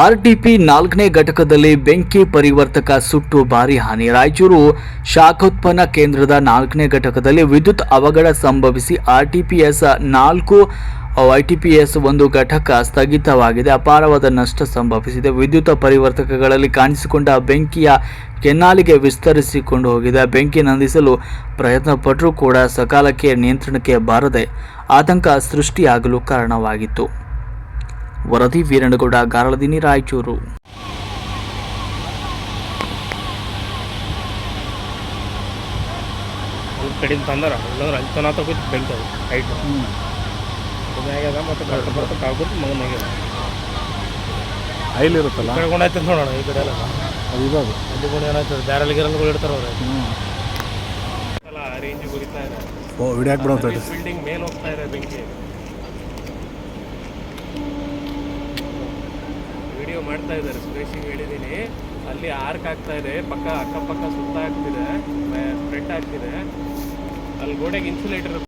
ಆರ್ಟಿಪಿ ನಾಲ್ಕನೇ ಘಟಕದಲ್ಲಿ ಬೆಂಕಿ ಪರಿವರ್ತಕ ಸುಟ್ಟು ಭಾರಿ ಹಾನಿ. ರಾಯಚೂರು ಶಾಖೋತ್ಪನ್ನ ಕೇಂದ್ರದ ನಾಲ್ಕನೇ ಘಟಕದಲ್ಲಿ ವಿದ್ಯುತ್ ಅವಘಡ ಸಂಭವಿಸಿ ಆರ್ಟಿಪಿಎಸ್ ನಾಲ್ಕು ಐಟಿಪಿಎಸ್ ಒಂದು ಘಟಕ ಸ್ಥಗಿತವಾಗಿದೆ. ಅಪಾರವಾದ ನಷ್ಟ ಸಂಭವಿಸಿದೆ. ವಿದ್ಯುತ್ ಪರಿವರ್ತಕಗಳಲ್ಲಿ ಕಾಣಿಸಿಕೊಂಡ ಬೆಂಕಿಯ ಕೆನ್ನಾಲಿಗೆ ವಿಸ್ತರಿಸಿಕೊಂಡು ಹೋಗಿದೆ. ಬೆಂಕಿ ನಂದಿಸಲು ಪ್ರಯತ್ನ ಪಟ್ಟರೂ ಕೂಡ ಸಕಾಲಕ್ಕೆ ನಿಯಂತ್ರಣಕ್ಕೆ ಬಾರದೆ ಆತಂಕ ಸೃಷ್ಟಿಯಾಗಲು ಕಾರಣವಾಗಿತ್ತು. ವರದಿ ವೀರಣಗೌಡ ಗಾರಳದಿನಿ ರಾಯಚೂರು. ಅಲ್ಲಿ ಕಡಿಮೆ ತಂದಾರ. ಇಲ್ಲಾಂದ್ರೆ ಅಲ್ಲಿ ತನ ತಗೋತಿ ಬೆಂಕಿ ಅದು ಹೈಟ್ ಆಗ್ಯದ ಮತ್ತು ಬರ್ತಾ ಬರ್ತಾ ಕಾಗೋದು ಮಗನ ಆಗ್ಯದ ಐಲ್ ಇರುತ್ತಲ್ಲ ಕಡೆ ಗುಣ ಐತೆ ನೋಡೋಣ ಈ ಕಡೆ ಎಲ್ಲ. ಅದು ಇರೋದು. ಅಲ್ಲಿ ಗುಣ ಏನಾಯ್ತದೆ ಬ್ಯಾರಲ್ ಗಿರಲ್ಗಳು ಇಡ್ತಾರೆ ಅವ್ರು. ಅಲ್ಲ ರೇಂಜ್ ಗುರಿತಾ ಇದೆ ಓ ವಿಡಿಯೋ ಹಾಕ್ಬಿಡೋದು ಬಿಲ್ಡಿಂಗ್ ಮೇಲೆ ಹೋಗ್ತಾ ಇದೆ ಬೆಂಕಿ. ವಿಡಿಯೋ ಮಾಡ್ತಾ ಇದ್ದಾರೆ. ಸುರೇಶಿಗೆ ಹೇಳಿದ್ದೀನಿ ಅಲ್ಲಿ ಆರ್ಕ್ ಆಗ್ತಾ ಇದೆ. ಪಕ್ಕ ಅಕ್ಕಪಕ್ಕ ಸುತ್ತ ಆಗ್ತಿದೆ. ಸ್ಪ್ರೆಡ್ ಆಗ್ತಿದೆ. ಅಲ್ಲಿ ಗೋಡೆಗೆ ಇನ್ಸುಲೇಟರ್